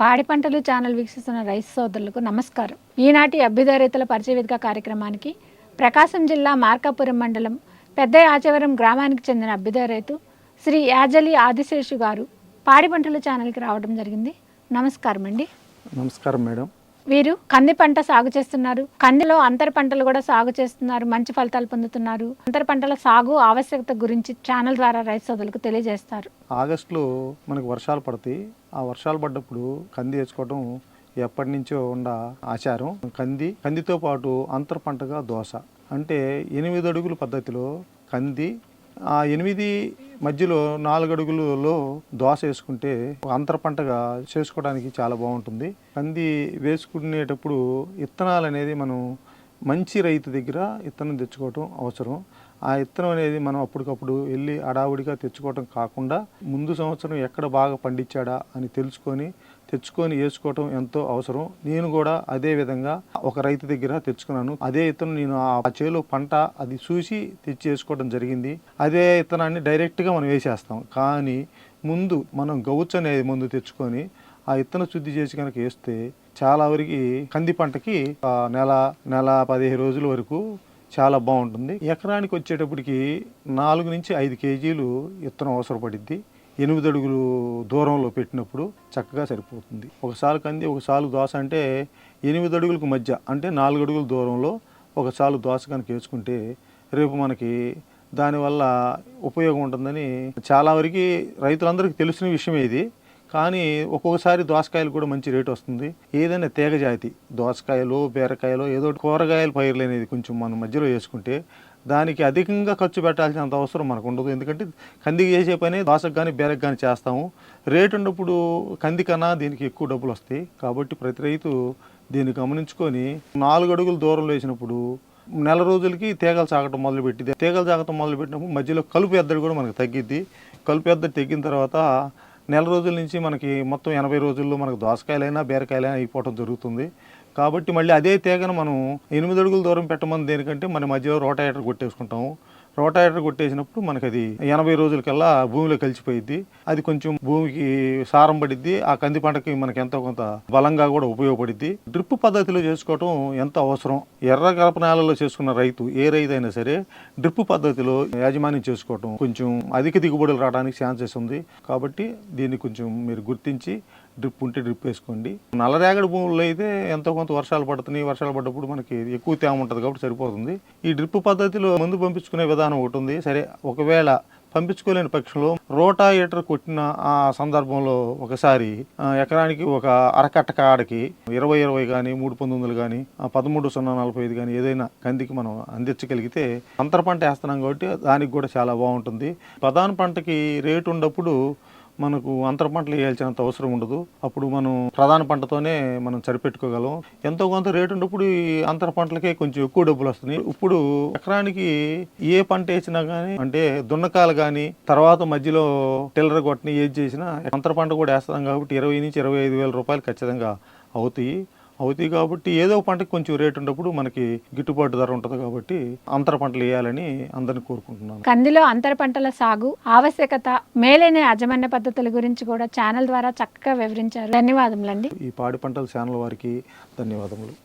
పాడి పంటలు ఛానల్ వీక్షిస్తున్న రైతు సోదరులకు నమస్కారం. ఈనాటి అభ్యుదయ రైతుల పరిచయ వేదిక కార్యక్రమానికి ప్రకాశం జిల్లా మార్కాపురం మండలం పెద్ద ఆచవరం గ్రామానికి చెందిన అభ్యుదయ రైతు శ్రీ యాజలి ఆదిశేషు గారు పాడి పంటల ఛానల్కి రావడం జరిగింది. నమస్కారం అండి నమస్కారం మేడం. వీరు కంది పంట సాగు చేస్తున్నారు. కందిలో అంతర పంటలు కూడా సాగు చేస్తున్నారు. మంచి ఫలితాలు పొందుతున్నారు. అంతర పంటల సాగు ఆవశ్యకత గురించి ఛానల్ ద్వారా రైతు సోదరులకు తెలియజేస్తారు. ఆగస్టులో మనకు వర్షాలు పడతాయి. ఆ వర్షాలు పడ్డప్పుడు కంది వేసుకోవడం ఎప్పటి నుంచో ఉన్న ఆచారం. కంది కందితో పాటు అంతర పంటగా దోశ. అంటే ఎనిమిది అడుగుల పద్ధతిలో కంది ఆ ఎనిమిది మధ్యలో నాలుగు అడుగులలో దోస వేసుకుంటే అంతర పంటగా చేసుకోవడానికి చాలా బాగుంటుంది. కంది వేసుకునేటప్పుడు విత్తనాలు అనేది మనం మంచి రైతు దగ్గర విత్తనం తెచ్చుకోవటం అవసరం. ఆ విత్తనం అనేది మనం అప్పటికప్పుడు వెళ్ళి అడావుడిగా తెచ్చుకోవటం కాకుండా ముందు సంవత్సరం ఎక్కడ బాగా పండించాడా అని తెలుసుకొని తెచ్చుకొని వేసుకోవటం ఎంతో అవసరం. నేను కూడా అదే విధంగా ఒక రైతు దగ్గర తెచ్చుకున్నాను. అదే విత్తనం నేను ఆ చేలో పంట అది చూసి తెచ్చి వేసుకోవడం జరిగింది. అదే విత్తనాన్ని డైరెక్ట్గా మనం వేసేస్తాం. కానీ ముందు మనం గౌచ్ అనేది ముందు తెచ్చుకొని ఆ ఇత్తన శుద్ధి చేసి కనుక వేస్తే చాలా వరకు కంది పంటకి నెల నెల పదిహేను రోజుల వరకు చాలా బాగుంటుంది. ఎకరానికి వచ్చేటప్పటికి నాలుగు నుంచి ఐదు కేజీలు విత్తనం అవసరపడిద్ది. ఎనిమిది అడుగులు దూరంలో పెట్టినప్పుడు చక్కగా సరిపోతుంది. ఒకసారి కంది ఒకసారి దోశ అంటే ఎనిమిది అడుగులకు మధ్య అంటే నాలుగు అడుగుల దూరంలో ఒకసారి దోశ కనుక వేసుకుంటే రేపు మనకి దానివల్ల ఉపయోగం ఉంటుందని చాలా వరకు రైతులందరికీ తెలిసిన విషయమే ఇది. కానీ ఒక్కొక్కసారి దోసకాయలు కూడా మంచి రేటు వస్తుంది. ఏదైనా తీగ జాతి దోసకాయలు బీరకాయలు ఏదో ఒకటి కూరగాయల పైర్లు అనేది కొంచెం మనం మధ్యలో వేసుకుంటే దానికి అధికంగా ఖర్చు పెట్టాల్సినంత అవసరం మనకు ఉండదు. ఎందుకంటే కందికి చేసే పని దోశకు కానీ బేరకు కానీ చేస్తాము. రేటు ఉన్నప్పుడు కంది కన్నా దీనికి ఎక్కువ డబ్బులు వస్తాయి. కాబట్టి ప్రతి రైతు దీన్ని గమనించుకొని నాలుగు అడుగులు దూరంలో వేసినప్పుడు నెల రోజులకి తీగలు సాగటం మొదలుపెట్టింది తీగలు సాగటం మొదలుపెట్టినప్పుడు మధ్యలో కలుపు ఎద్దడి కూడా మనకు తగ్గిద్ది. కలుపు ఎద్దడి తగ్గిన తర్వాత నెల రోజుల నుంచి మనకి మొత్తం ఎనభై రోజుల్లో మనకు దోసకాయలైనా బీరకాయలైనా అయిపోవటం జరుగుతుంది. కాబట్టి మళ్ళీ అదే తీగను మనం ఎనిమిది అడుగుల దూరం పెట్టమని దేనికంటే మన మధ్యలో రోటాయేటర్ కొట్టేసుకుంటాము. రోటాయేటర్ కొట్టేసినప్పుడు మనకి అది ఎనభై రోజులకల్లా భూమిలో కలిసిపోయిద్ది. అది కొంచెం భూమికి సారం పడిద్ది. ఆ కంది పంటకి మనకి ఎంతో కొంత బలంగా కూడా ఉపయోగపడిద్ది. డ్రిప్ పద్ధతిలో చేసుకోవటం ఎంత అవసరం? ఎర్ర గరప నేలలో చేసుకున్న రైతు ఏ రైతు అయినా సరే డ్రిప్ పద్ధతిలో యాజమాన్యం చేసుకోవటం కొంచెం అధిక దిగుబడులు రావడానికి ఛాన్సెస్ ఉంది. కాబట్టి దీన్ని కొంచెం మీరు గుర్తించి డ్రిప్ ఉంటే డ్రిప్ వేసుకోండి. నల్లరేగడి భూముల్లో అయితే ఎంతో కొంత వర్షాలు పడుతున్నాయి. వర్షాలు పడ్డప్పుడు మనకి ఎక్కువ తేమ ఉంటుంది కాబట్టి సరిపోతుంది. ఈ డ్రిప్ పద్ధతిలో మందు పంపించుకునే విధానం ఒకటి ఉంది. సరే ఒకవేళ పంపించుకోలేని పక్షంలో రోటాయేటర్ కొట్టిన ఆ సందర్భంలో ఒకసారి ఎకరానికి ఒక అరకట్ట కాడకి ఇరవై ఇరవై కానీ మూడు పంతొమ్మిదిలు కానీ పదమూడు సున్నా నలభై ఐదు కానీ ఏదైనా కందికి మనం అందించగలిగితే అంతర పంట వేస్తున్నాం కాబట్టి దానికి కూడా చాలా బాగుంటుంది. ప్రధాన పంటకి రేటు ఉన్నప్పుడు మనకు అంతర పంటలు వేయాల్సినంత అవసరం ఉండదు. అప్పుడు మనం ప్రధాన పంటతోనే మనం సరిపెట్టుకోగలం. ఎంతో కొంత రేటు ఉన్నప్పుడు ఈ అంతర పంటలకే కొంచెం ఎక్కువ డబ్బులు వస్తున్నాయి. ఇప్పుడు ఎకరానికి ఏ పంట వేసినా కానీ అంటే దున్నకాలు కానీ తర్వాత మధ్యలో టెల్లర్ కొట్టిన ఏది చేసినా అంతర పంట కూడా వేస్తాం కాబట్టి ఇరవై నుంచి ఇరవై ఐదు వేల రూపాయలు ఖచ్చితంగా అవుతాయి. అవుతాయి కాబట్టి ఏదో పంటకి కొంచెం రేటు ఉన్నప్పుడు మనకి గిట్టుబాటు ధర ఉంటుంది కాబట్టి అంతర పంటలు వేయాలని అందరిని కోరుకుంటున్నాను. కందిలో అంతర పంటల సాగు ఆవశ్యకత మేలైన యాజమాన్య పద్ధతుల గురించి కూడా ఛానల్ ద్వారా చక్కగా వివరించారు. ధన్యవాదములండి. ఈ పాడి పంటల ఛానల్ వారికి ధన్యవాదములు.